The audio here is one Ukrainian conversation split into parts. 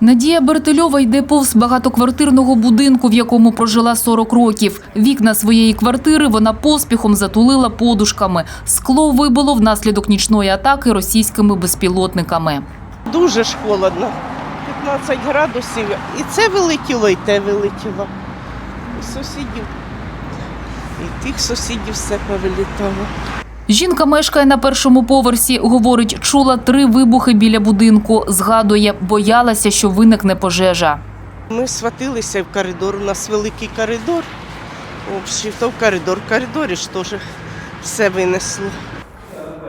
Надія Бертельова йде повз багатоквартирного будинку, в якому прожила 40 років. Вікна своєї квартири вона поспіхом затулила подушками. Скло вибило внаслідок нічної атаки російськими безпілотниками. Дуже ж холодно. 15 градусів. І це вилетіло, і те вилетіло. І сусідів. І тих сусідів все повилітало. Жінка мешкає на першому поверсі. Говорить, чула три вибухи біля будинку. Згадує, боялася, що виникне пожежа. Ми сватилися в коридор, у нас великий коридор. Общий, то в коридор, в коридорі ж теж все винесло.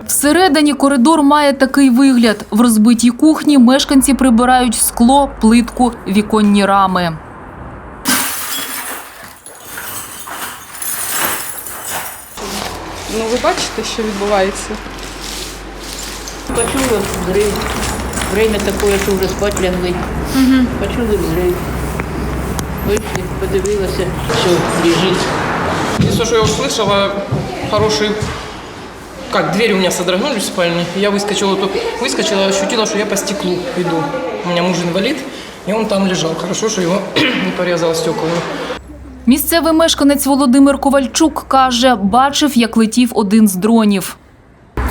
Всередині коридор має такий вигляд. В розбитій кухні мешканці прибирають скло, плитку, віконні рами. Ну, ви бачите, що відбувається? Почула взрыв. Время такое, що вже спать лягли. Почули взрыв. Вийшли, подивилася, все, лежить. Единственное, что я услышала, хороший... Как, двери у меня содрогнулись в спальне. Я выскочила, то выскочила, ощутила, что я по стеклу иду. У меня муж инвалид, и он там лежал. Хорошо, что его не порезало стеклами. Місцевий мешканець Володимир Ковальчук каже, бачив, як летів один з дронів.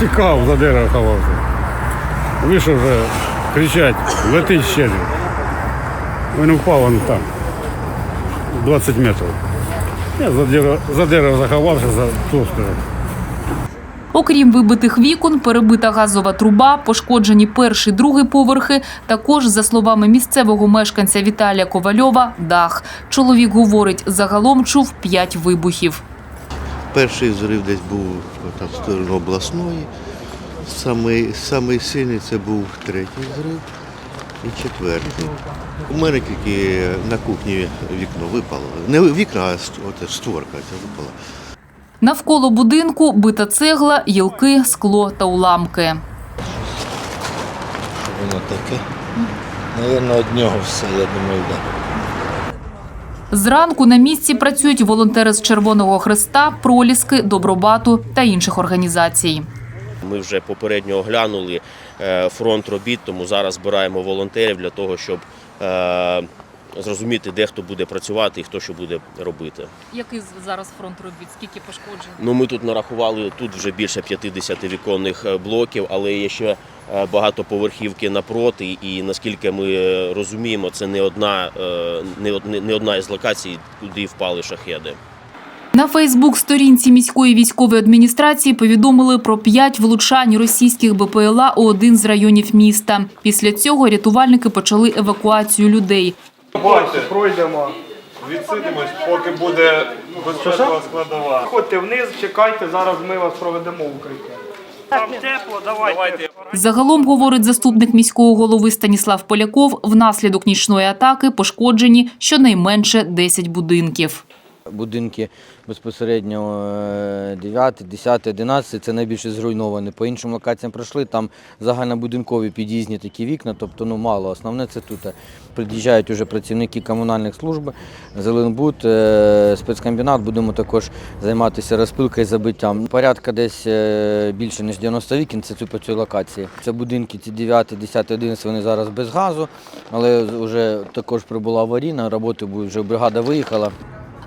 Тікав, за дерево ховався. Вийшов вже кричать, летить ще. Він впав он там, 20 метрів. Я за дерево, за дерево заховався за сторону. Окрім вибитих вікон, перебита газова труба, пошкоджені перший, другий поверхи. Також, за словами місцевого мешканця Віталія Ковальова, дах. Чоловік говорить, загалом чув п'ять вибухів. Перший взрив десь був там, в сторону обласної. Самий, самий сильний це був третій взрив і четвертий. У мене тільки на кухні вікно випало. Не вікна, а створка ця випала. Навколо будинку бита цегла, гілки, скло та уламки. Що воно таке? Навірно, від нього все, я думаю, так. Зранку на місці працюють волонтери з Червоного Хреста, Проліски, Добробату та інших організацій. Ми вже попередньо оглянули е, фронт робіт, тому зараз збираємо волонтерів для того, щоб е, зрозуміти, де хто буде працювати і хто що буде робити. Який зараз фронт робіт? Скільки пошкоджень? Ну, ми тут нарахували тут вже більше 50 віконних е, блоків, але є ще е, багатоповерхівки напроти. І наскільки ми розуміємо, це не одна, е, не одна із локацій, куди впали шахеди. На Фейсбук-сторінці міської військової адміністрації повідомили про п'ять влучань російських БПЛА у один з районів міста. Після цього рятувальники почали евакуацію людей. Давайте пройдемо, відсидимось, поки буде безпекова складова. Ходьте вниз, чекайте, зараз ми вас проведемо в укриття. Там тепло, давайте. Загалом, говорить заступник міського голови Станіслав Поляков, внаслідок нічної атаки пошкоджені щонайменше 10 будинків. Будинки безпосередньо е, 9, 10, 11 це найбільше зруйновані. По іншим локаціям пройшли, там загальнобудинкові під'їзні такі вікна, тобто ну мало. Основне це тут. Приїжджають уже працівники комунальних служб, Зеленбуд, е, спецкомбінат. Будемо також займатися розпилкою і забиттям. Порядка десь е, більше ніж 90 вікін, це по цій локації. Це будинки ці 9, 10, 11, вони зараз без газу, але вже також прибула аварійна, роботи вже бригада виїхала.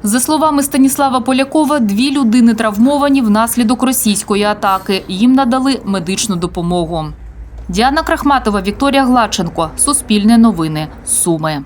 За словами Станіслава Полякова, дві людини травмовані внаслідок російської атаки. Їм надали медичну допомогу. Діана Крахматова, Вікторія Глаченко. Суспільне новини. Суми.